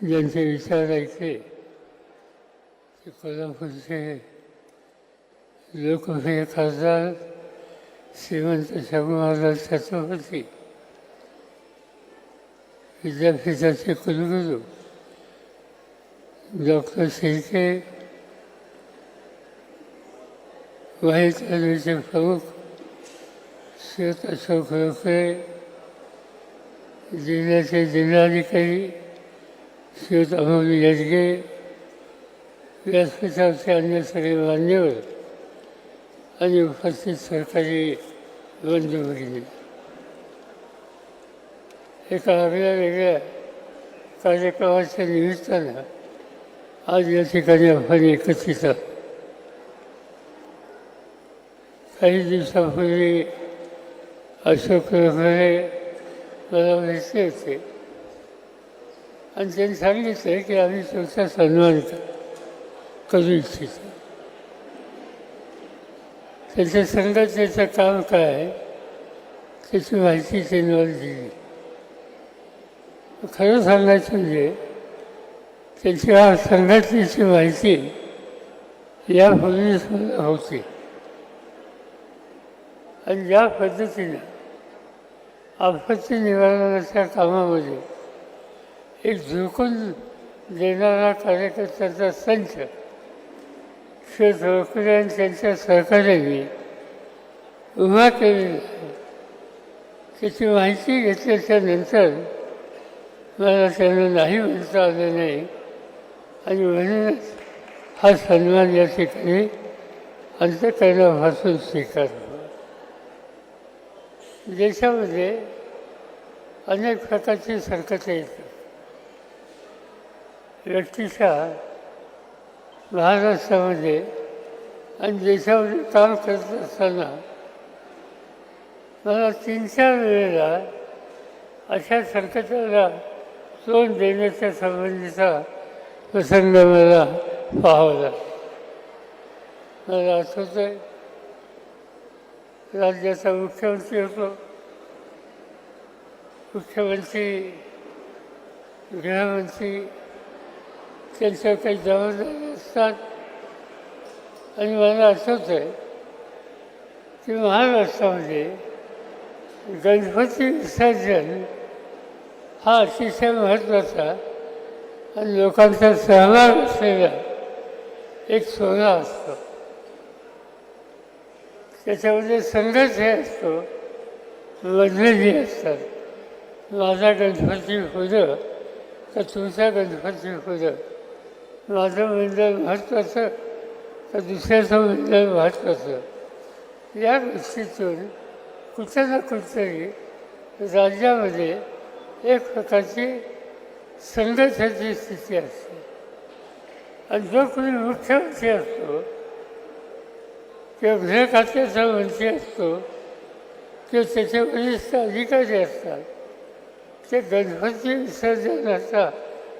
ज्यांचे विचार ऐकले ते कोल्हापूरचे लोकप्रिय खासदार श्रीमंत शाहू महाराज छत्रपती विद्यापीठाचे कुलगुरू डॉक्टर शिर्के वाहित रेल्वेचे प्रमुख श्वेत अशोक रोकडे जिल्ह्याचे जिल्हाधिकारी श्रीयुत अमोल यजगे व्यासपीठावरचे अन्य सगळे मान्यवर आणि उपस्थित सरकारी बंधुभगिनी एका आगळ्या वेगळ्या कार्यक्रमाच्या निमित्तानं आज या ठिकाणी आपण एकत्रित आहोत. काही दिवसापूर्वी अशोक रोकडे मला भेटले होते. आणि त्यांनी सांगितलं की आम्ही तुमचा सन्मान करू इच्छितो. त्याच्या संघटनेचं काम काय आहे त्याची माहिती त्यांनी मला दिली. खरं सांगायचं म्हणजे त्यांच्या संघटनेची माहिती यापूर्वीच होती. आणि ज्या पद्धतीनं आपत्ती निवारणाच्या कामामध्ये एक झुकून देणारा कार्यकर्त्यांचा संच. श्री रोकडे आणि त्यांच्या सहकार्याने उभा केलेला आहे. त्याची माहिती घेतल्याच्या नंतर मला त्यांना नाही म्हणता आलं नाही. आणि म्हणूनच हा सन्मान या ठिकाणी अंतकरणापासून स्वीकारला. देशामध्ये अनेक प्रकारची संकटं येतात. व्यक्तीच्या महाराष्ट्रामध्ये आणि देशामध्ये काम करत असताना मला तीन चार वेळेला अशा संकटाला तोंड देण्याच्या संबंधीचा प्रसंग मला पाहावला. मला आठवत आहे राज्याचा मुख्यमंत्री होतो. मुख्यमंत्री गृहमंत्री त्यांच्या काही जबाबदारी असतात आणि मला आठवत आहे की महाराष्ट्रामध्ये गणपती विसर्जन हा अतिशय महत्त्वाचा आणि लोकांचा सहभाग असलेला एक सोहळा असतो त्याच्यामध्ये संघर्ष हे असतो वजलेली असतात माझा गणपती होतं तर तुमचा गणपती होतं माझं मंडळ महत्त्वाचं तर दुसऱ्याचं मंडळ महत्त्वाचं या गोष्टीतून कुठं ना कुठंतरी राज्यामध्ये एक प्रकारची संघर्षाची स्थिती असते. आणि जो कोणी मुख्यमंत्री असतो किंवा गृह खात्याचा मंत्री असतो किंवा त्याचे वरिष्ठ अधिकारी असतात ते गणपती विसर्जनाचा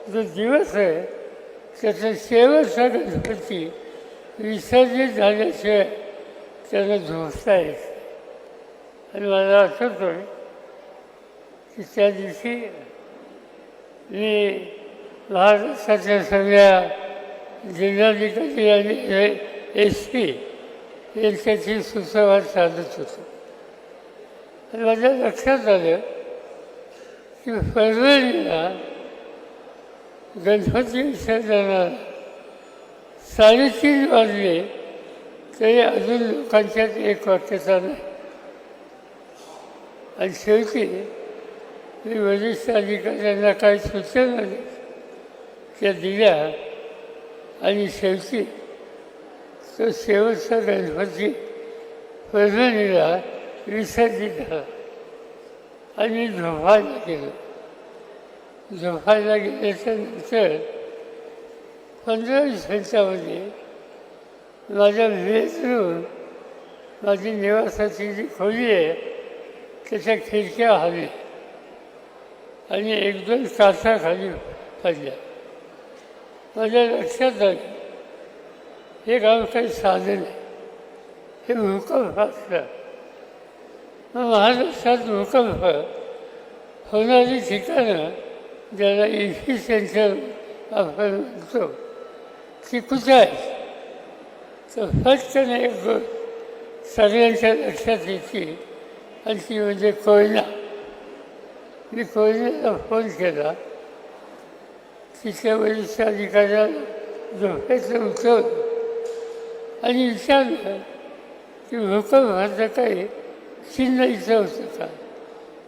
जो दिवस आहे त्याचा शेवटचा गणपती विसर्जित झाल्याशिवाय त्यांना झोसता येत आणि मला आठवतो की त्या दिवशी मी महाराष्ट्राच्या सगळ्या जिल्हाधिकारी आणि एस पी यांच्याशी सुसंवाद साधत होतो. आणि माझ्या लक्षात आलं की फरवरीला गणपती विसर्जनाला साडेतीन वाजले तरी अजून लोकांच्यात एक वाक्यता नाही आणि शेवटी मी वरिष्ठ अधिकाऱ्यांना काही सूचना त्या दिल्या आणि शेवटी तो शेवटचा गणपती परभणीला विसर्जित झाला आणि झोपायला गेलं झोपायला गेल्याच्यानंतर पंधरा वीस मिनिटामध्ये माझ्या बेडरूम माझी निवासाची जी खोली आहे त्याच्या खिडक्या हवी आणि एक दोन तासाखाली खाली पडल्या. माझ्या लक्षात आलं हे गाव काही साधन आहे. हे भूकंप असलं मग महाराष्ट्रात भूकंप होणारी ठिकाणं ज्याला इफिशियन्सी आपण म्हणतो. ती कुठं आहे? तर फटकन एक गोष्ट सगळ्यांच्या लक्षात येते. आणि ती म्हणजे कोयना. मी कोयनाला फोन केला. तिच्या वरिष्ठ अधिकाऱ्याला झोपेतलं उठवलं. आणि विचारलं की भूकंपाचं काही चिन्ह इथं होतं का?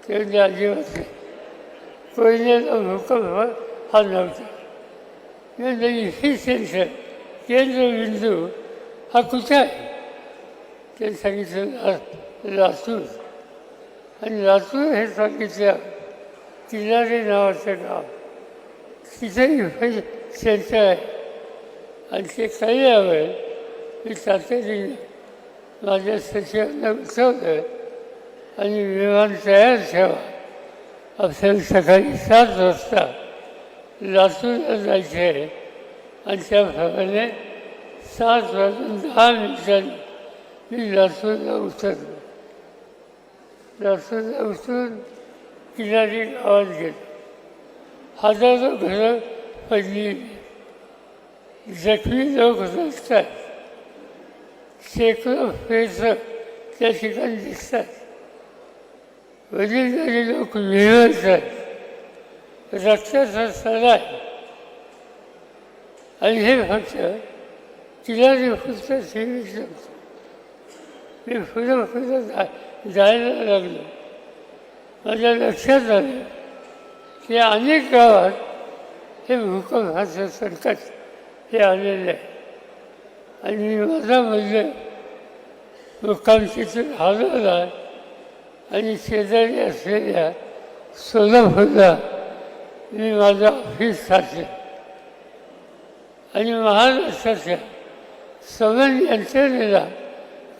ते म्हणजे अजिबात नाही. कोयनेचा भूकंप हा नव्हता म्हणजे इफिशियन्सी केंद्रबिंदू हा कुठे आहे ते सांगितलं ला- लातूर आणि लातूर हे सांगितलं किल्लारी नावाचं गाव तिथे इफिशियन्सी आहे आणि ते काही यावं मी तातडीने माझ्या सचिवांना उठवलं आणि विमान तयार ठेवा. आपल्याला सकाळी सात वाजता लातूरला जायचे आहे आणि भागाने सात वाजून दहा मिनिटांनी मी लातूरला उतरलो लातूरला उतरून किनारी गावात गेलो हजारो घरं पडली जखमी लोक रस्तात शेकडो फेस त्या ठिकाणी दिसतात वडीलधारी लोक मिळवतात रक्ताचा सडा आहे आणि हे फक्त तिला मी फक्त सेवित शकतो मी फुलं फुलं जा जायला लागलो माझ्या लक्षात आलं की अनेक गावात हे भूकंपाचं संकट हे आलेलं आहे आणि मी माझा म्हणजे मुक्काम तिथून हलवला आणि शेजारी असलेल्या सोलापूरला मी माझं ऑफिस साधलं आणि महाराष्ट्राच्या सगळ्या यंत्रणेला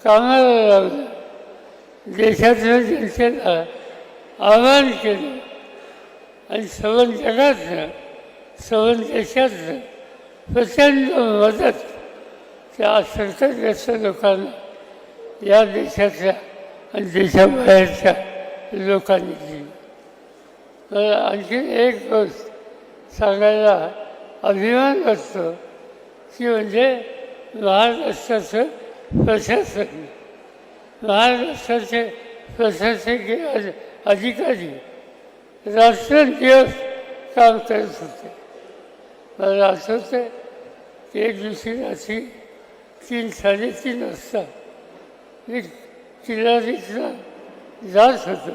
कामाला लावलं. देशातल्या जनतेला आवाहन केलं. आणि सवन जगातनं सवन देशातनं प्रचंड मदत त्या संकटग्रस्त लोकांना या देशातल्या आणि देशाबाहेरच्या लोकांनी दिली मला आणखी एक गोष्ट सांगायला अभिमान वाटतो की म्हणजे महाराष्ट्राचं प्रशासन महाराष्ट्राचे प्रशासकीय अधिकारी रात्रंदिवस काम करत होते. मला आठवतं की एक दिवशी रात्री तीन साडेतीन वाजता मी किल्लारीतला जात होतो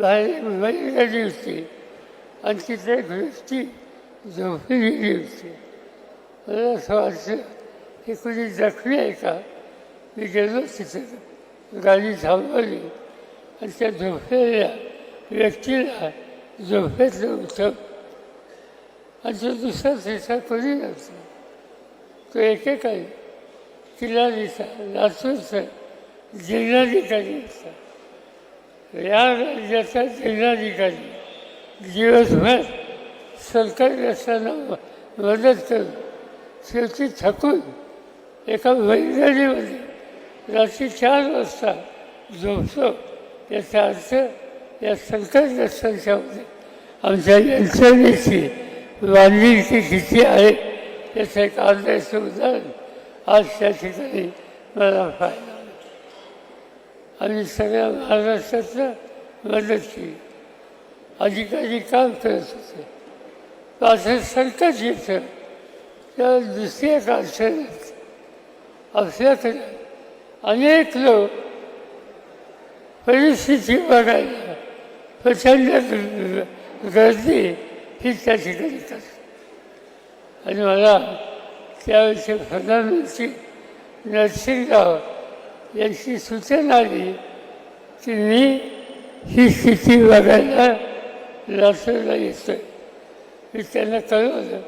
बाहेर एक होती आणि तिथे एक व्यक्ती गेली होती मला असं वाटलं की कुणी जखमी आहे का? मी गेलो तिथे गाडी थांबवली आणि त्या झोपलेल्या व्यक्तीला झोपेतलं उठव आणि तो दुसरा तिचा कोणी नव्हता. तो एकेकाळी किल्लारीचा लातूरचा जिल्हाधिकारी असतात. या राज्याचा जिल्हाधिकारी दिवसभर सरकारग्रस्तांना मदत करून शेवटी थकून एका बैलगाडीमध्ये रात्री चार वाजता झोपतो. याचा अर्थ या संकटग्रस्तांच्यामध्ये आमच्या यंत्रणेची बांधिलकी किती आहे याचं एक आदर्श उदाहरण आज त्या ठिकाणी मला पाहिलं आणि सगळ्या महाराष्ट्राचं मदत केली. अधिकारी काम करत होते. असं संकट येतं त्या दुसरी एक अडचणच आपल्याकडे अनेक लोक परिस्थिती बघायला प्रचंड गर्दी ही त्या ठिकाणी करतात. आणि मला त्यावेळेचे प्रधानमंत्री नरसिंहराव यांची सूचना आली की मी ही स्थिती बघायला लातूरला येतोय. मी त्यांना कळवलं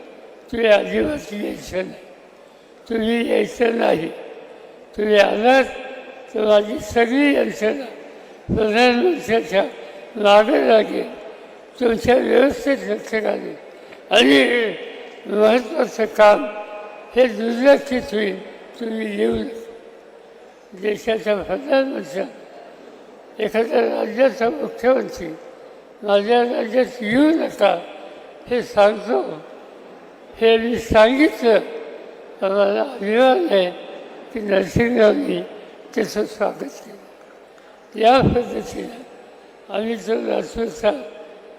तुम्ही अजिबात यायचं नाही. तुम्ही यायचं नाही. तुम्ही आलात तर माझी सगळी यंत्रणा प्रधानमंत्र्याच्या मागे लागेल. तुमच्या व्यवस्थेत लक्ष घालेल आणि महत्त्वाचं काम हे दुर्लक्षित होईल. तुम्ही येऊ नका. देशाच्या प्रधानमंत्री एखाद्या राज्याचा मुख्यमंत्री माझ्या राज्यात येऊ नका हे सांगतो. हे मी सांगितलं. आम्हाला मला अभिमान आहे की नरसिंहरावनी त्याचं स्वागत केलं. या पद्धतीनं आम्ही जो नाचूचा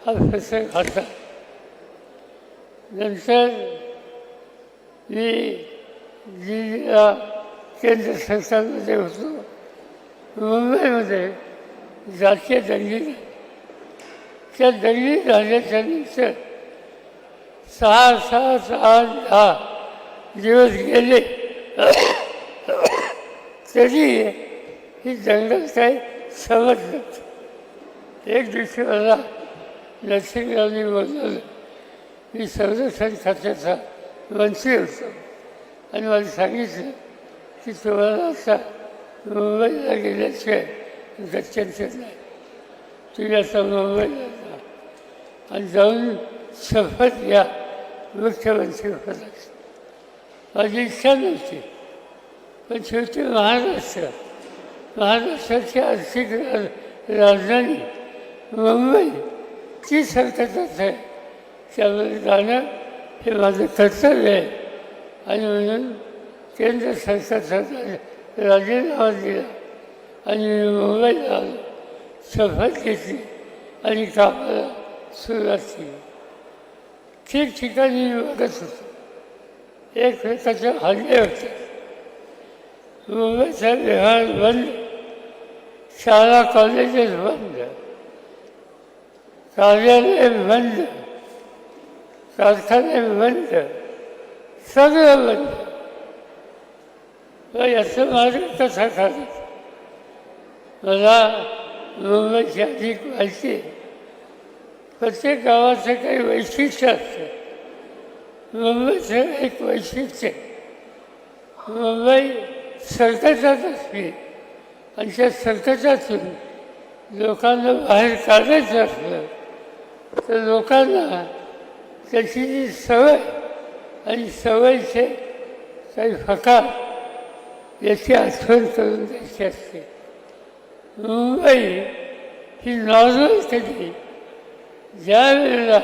हा प्रसंग होता नंतर मी जी केंद्र सरकारमध्ये होतो. मुंबईमध्ये जातीय दंगी त्या दंगी झाल्याच्यानंतर सहा सहा सहा दहा दिवस गेले. तरी ही जंगल काही समजलं एक दिवशी मला नरसिंहरावनी बोलवलं मी संरक्षण खात्याचा मंत्री होतो. आणि मला सांगितलं की सोळा वाजता मुंबईला गेल्याशिवाय गत्यंतर नाही तुम्ही आता मुंबईला जा. आणि जाऊन शपथ घ्या. मुख्यमंत्री पदाची. माझी इच्छा नव्हती. पण शेवटी महाराष्ट्र. महाराष्ट्राची आर्थिक राजधानी मुंबई. ती संकटात आहे. त्यामुळे जाणं हे माझं कर्तव्य आहे. आणि म्हणून केंद्र सरकार सरकार राजीनामा दिला आणि मी मुंबईला आलो शपथ घेतली आणि कामाला सुरुवात केली. ठिकठिकाणी बघत होतो. एकमेकाचे हल्ले होते. मुंबईचा व्यवहार बंद शाळा कॉलेजेस बंद कार्यालय बंद कारखाने बंद सगळं बंद. याचं मार्ग तसा काढायचा मला मुंबईची अधिक माहिती आहे प्रत्येक गावाचं काही वैशिष्ट्य असतं. मुंबईचं एक वैशिष्ट्य. आहे. मुंबई संकटात असते. आणि त्या संकटातून लोकांना बाहेर काढायचं असलं तर लोकांना त्याची जी सवय आणि सवयीचे काही फकार याची आठवण करून द्यायची असते. मुंबई ही नॉर्मल कधी ज्या वेळेला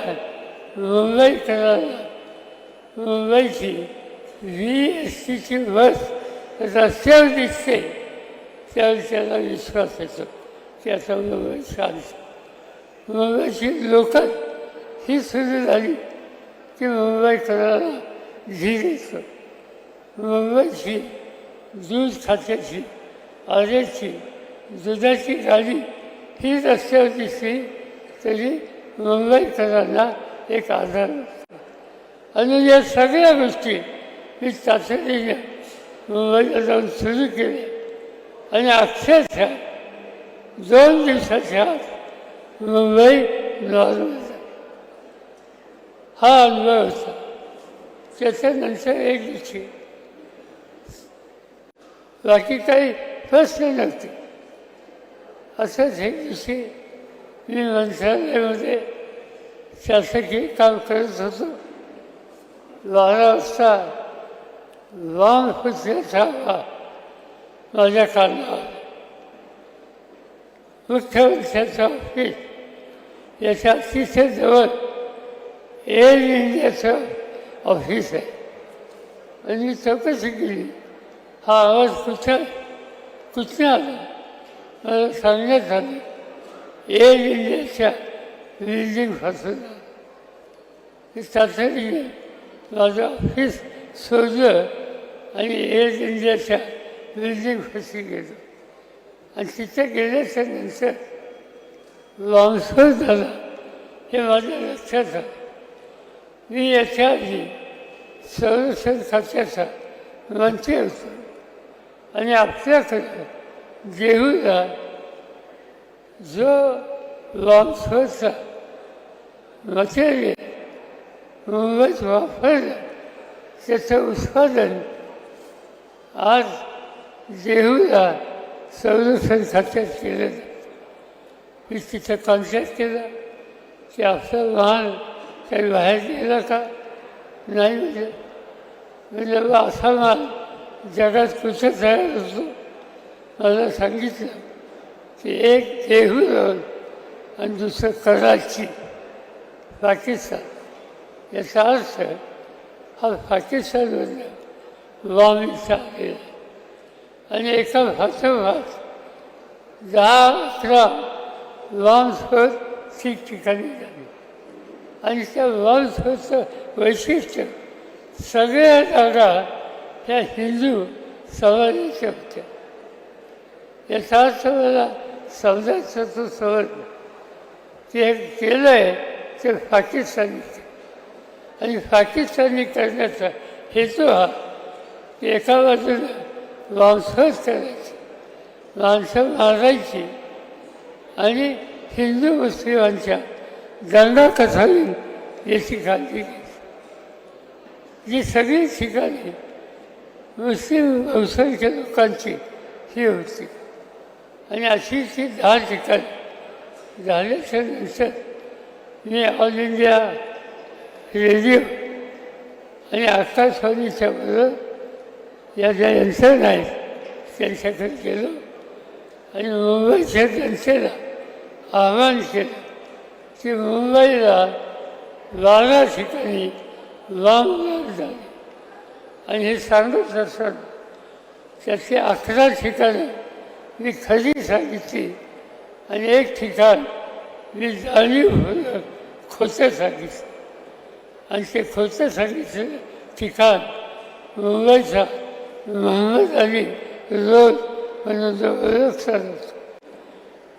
मुंबईकरांना मुंबईची व्ही एस टीची बस रस्त्यावर दिसते त्यावेळी त्याला विश्वास येतो त्याचा मुंबई शांत. मुंबईची लोकल ही सुरू झाली की मुंबईकरांना धीर येतो. मुंबईची दूध खात्याची आरेची दुधाची गाडी ही रस्त्यावर दिसली तरी मुंबईकरांना एक आधार आणि या सगळ्या गोष्टी मी तातडीने मुंबईला जाऊन सुरू केल्या. आणि अक्षरशः दोन दिवसाच्या आत मुंबई नॉर्मल झाली. हा अनुभव होता. त्याच्यानंतर एक दिवशी बाकी काही प्रश्न नव्हते. असंच हे दिवशी मी मंत्रालयामध्ये शासकीय काम करत होतो. बारा वाजता वाम फुटल्याचा माझ्या कानावर. मुख्यमंत्र्याचं ऑफिस याच्या अतिशय जवळ एअर इंडियाचं ऑफिस आहे. आणि मी चौकशी केली. हा आवाज कुठं कुठनं आला. मला सांगण्यात आलं एअर इंडियाच्या बिल्डिंगपासून फासला. मी तातडीने माझं ऑफिस सोडलं आणि एअर इंडियाच्या बिल्डिंगपाशी गेलो. आणि तिथे गेल्याच्यानंतर लॉन्सर झाला. हे माझ्या लक्षात आलं मी याच्या आधी संरक्षण खात्याचा मंत्री होतो. आणि आपल्याकडे देहूला जो लॉन्सरचा मटेरियल मुंबईत वापरलं त्याचं उत्पादन आज देहूला संरक्षण खात्यात केलं. मी तिथं कॉन्टॅक्ट केला. की आपलं वाहन काही बाहेर गेलं का? नाही म्हणजे. म्हणजे असा माल जगात कुठं तयार असतो मला सांगितलं की एक देहू रोड आणि दुसरं कराची पाकिस्तान. याचा अर्थ हा पाकिस्तानमधला वामीचा आलेला आणि एका भाषोभात दहा अकरा वामस्फोट ठिकठिकाणी झाले. आणि त्या वामस्फोटचं वैशिष्ट्य सगळ्या जागा ह्या हिंदू सवारीच्या होत्या या अर्थ मला समजायचं तो ते केलं आहे ते पाकिस्तानी आणि पाकिस्तानी करण्याचा हेतू हा की एका बाजूला वांसच करायची माणसं मारायची आणि हिंदू मुस्लिमांच्या दंगा कथावी याची काळजी घ्यायची जी सगळी ठिकाणी मुस्लिम वंशाच्या लोकांची ही होती. आणि अशी ती दहा ठिकाणी झाल्याच्यानंतर मी ऑल इंडिया रेडिओ आणि आकाशवाणीच्या बरोबर या ज्या यंत्रणा आहेत त्यांच्याकडे गेलो आणि मुंबईच्या जनतेला आवाहन केलं की मुंबईला बारा ठिकाणी वामगाव झाले. आणि हे सांगत असताना त्याची अकरा ठिकाणं मी खरी सांगितली. आणि एक ठिकाण मी जाणीव खोटं सांगितलं. आणि ते खोटं सांगितलेलं ठिकाण मुंबईचा मोहम्मद अली रोड म्हणून जो ओळख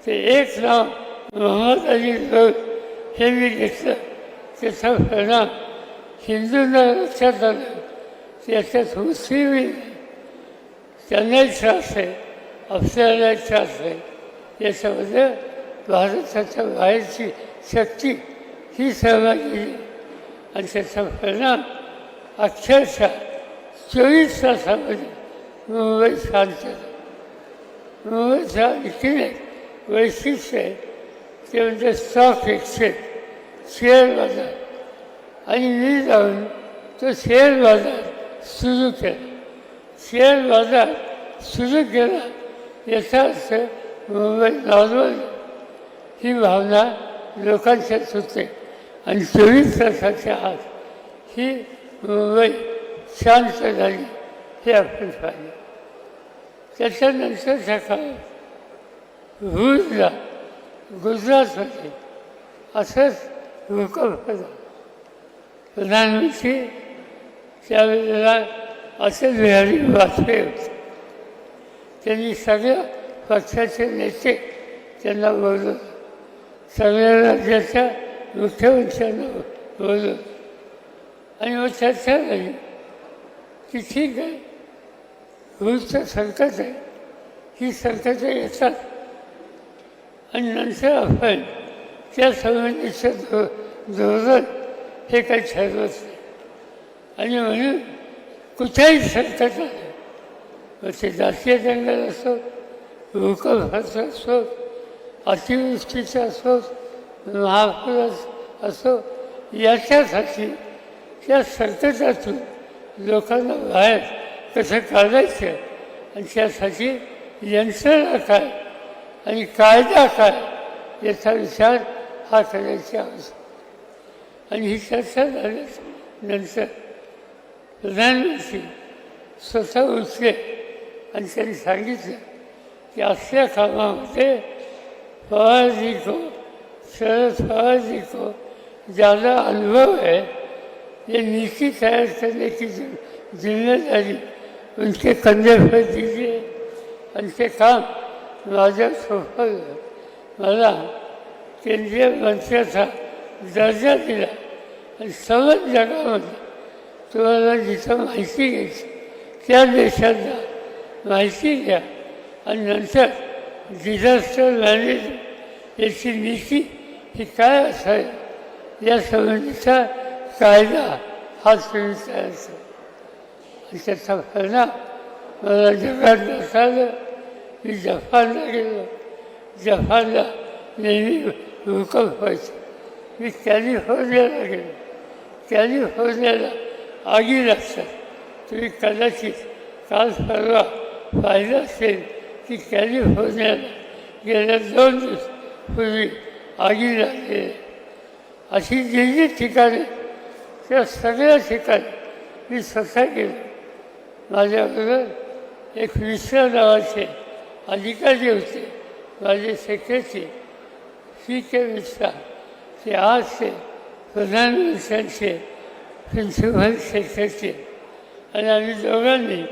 ते एक नाव मोहम्मद अली रोड हे मी घेतलं. त्याचा परिणाम हिंदूंना लक्षात आलं त्याच्यात मुस्लिमही त्यांनाही त्रास आहे आपल्यालाही त्रास आहे याच्यामध्ये भारताच्या बाहेरची शक्ती ही सहभागी आणि त्याचा परिणाम अक्षरशः चोवीस तासामध्ये मुंबई शांत झाली मुंबईच्या आणखीन वैशिष्ट्य आहे ते म्हणजे स्टॉक एक्सचेंज शेअर बाजार आणि मी जाऊन तो शेअर बाजार सुरू केला शेअर बाजार सुरू केला याचा अर्थ मुंबई नॉर्मल ही भावना लोकांच्यात होते आणि चोवीस तासाच्या आत ही मुंबई शांत झाली हे आपण पाहिजे त्याच्यानंतरच्या काळात भूजला गुजरातमध्ये असंच भूकंप झाला. प्रधानमंत्री त्यावेळेला अटल बिहारी वाजपेयी होते. त्यांनी सगळ्या पक्षाचे नेते त्यांना बोलवलं. सगळ्या राज्याच्या मुख्यमंत्र्यांना बोलवलं. आणि मग चर्चा झाली. की ठीक आहे. भूजचं संकट आहे. ही संकटं येतात. आणि नंतर आपण त्या संबंधीचं धो धोरण हे काही ठरवत नाही. आणि म्हणून कुठेही संकट आलं मग ते जातीय दंगल असो भूकंपाचं असो अतिवृष्टीचं असो महापूर असो याच्यासाठी त्या संकटातून लोकांना बाहेर कसं काढायचं आणि त्यासाठी यंत्रणा काय आणि कायदा काय याचा विचार हा करायची आवश्यक आणि ही चर्चा झाल्यानंतर प्रधानमंत्री स्वतः उचले आणि त्यांनी सांगितलं की असल्या कामामध्ये पवारजी को शरद पवार को ज़्यादा अनुभव है ये नीति तैयार करने की जिम्मेदारी उनके कंधे पर दीजिए। आणि ते काम माझ्या सोपवलं मला केंद्रीय मंत्र्याचा दर्जा दिला। आणि समज जगामध्ये तुम्हाला जिथं माहिती घ्यायची त्या देशांना माहिती घ्या आणि नंतर डिझास्टर मॅनेजमेंट याची नीती ही काय असावी या संबंधीचा कायदा हा तुम्ही तयार करा आणि त्याचा फायदा मला जगात नसायला मी जपानला गेलो. जपानला नेहमी भूकंप व्हायचं. मी कॅलिफोर्नियाला गेलो. कॅलिफोर्नियाला आगी लागतात तुम्ही कदाचित काल परवा पाहिलं असेल की कॅलिफोर्नियाला गेल्या दोन दिवस पूर्वी आगी लागले अशी जी जी ठिकाणे त्या सगळ्या ठिकाणी मी स्वतः गेलो. माझ्याबरोबर एक विश्व नावाचे अधिकारी होते. माझे सेक्रेटरी सी के मिश्रा ते आज ते प्रधानमंत्र्यांचे प्रिन्सिपल सेक्रेटरी आणि आम्ही दोघांनी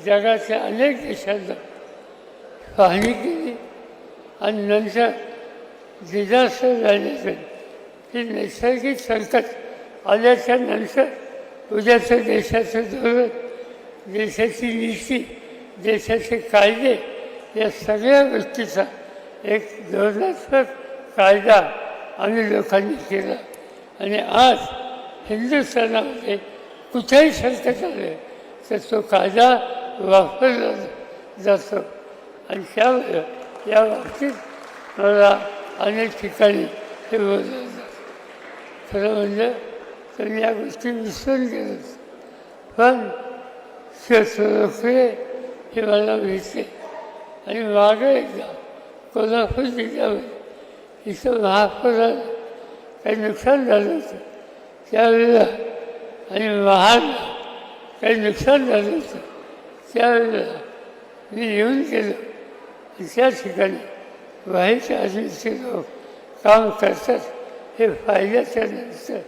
जगाच्या अनेक देशांना पाहणी केली. आणि नंतर डिझास्टर झाल्याचं हे नैसर्गिक संकट आल्याच्यानंतर उद्याचं देशाचं धोरण देशाची नीती देशाचे कायदे या सगळ्या गोष्टीचा एक धोरणात्मक कायदा आम्ही लोकांनी केला. आणि आज हिंदुस्थानामध्ये कुठेही संकट आले तर तो कायदा वापरला जातो आणि त्यामुळे या बाबतीत मला अनेक ठिकाणी हे बोललं जातं खरं म्हणजे तर या गोष्टी विसरून गेलो पण शिवसुरखुळे हे मला भेटले आणि मागं एकदा कोल्हापूर जिल्ह्यामध्ये इथं महापुरात काही नुकसान झालं होतं त्यावेळेला आणि महाडला काही नुकसान झालं होतं. त्यावेळेला मी येऊन गेलो. त्या ठिकाणी व्हायच्या आधीचे लोक काम करतात हे फायद्याच्या नंतर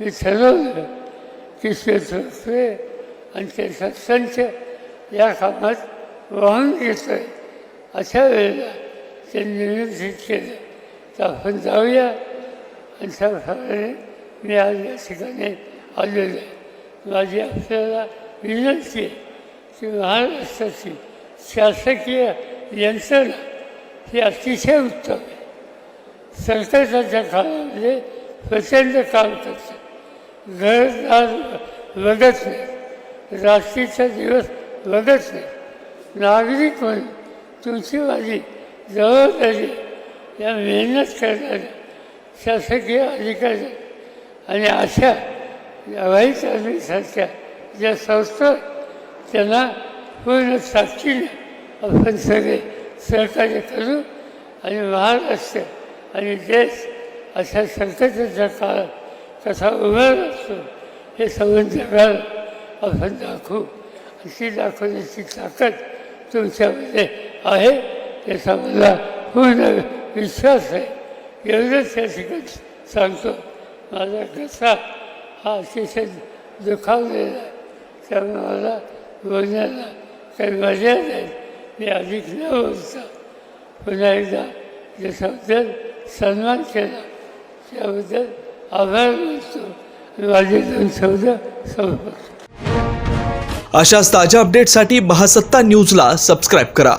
मी ठरवलं की शेतकरी आणि ते संच या कामात वाहून घेतो आहे अशा वेळेला ते नियोजित केलं. तर आपण जाऊया. आणि त्याप्रमाणे मी आज या ठिकाणी आलेलो आहे. माझी आपल्याला विनंती आहे की महाराष्ट्राची शासकीय यंत्रणा ही अतिशय उत्तम आहे. संकटाच्या काळामध्ये प्रचंड काम करते. घरदार बघत नाही. रात्रीचा दिवस बघत नाही. नागरिक म्हणून तुमची माझी जबाबदारी या मेहनत करणाऱ्या शासकीय अधिकारी आणि अशा वाईट आर्मीसारख्या ज्या संस्था त्यांना पूर्ण ताकदीने आपण सगळे सहकार्य करू आणि महाराष्ट्र आणि देश अशा संकटाच्या काळात कसा उभा असतो हे सगळं जगाला आपण दाखवू. अशी दाखवण्याची ताकद तुमच्यामध्ये आहे याचा मला पूर्ण विश्वास आहे. एवढंच या ठिकाणी सांगतो. माझा कसा हा अतिशय दुखावलेला आहे त्यामुळे मला बोलण्याला काही मजा नाही. मी अधिक न बोलता पुन्हा एकदा जशाबद्दल सन्मान केला. त्याबद्दल आभार मानतो माझे दोन शब्द संपवतो. अशाच ताज्या अपडेटसाठी बहासत्ता न्यूजला सबस्क्राईब करा.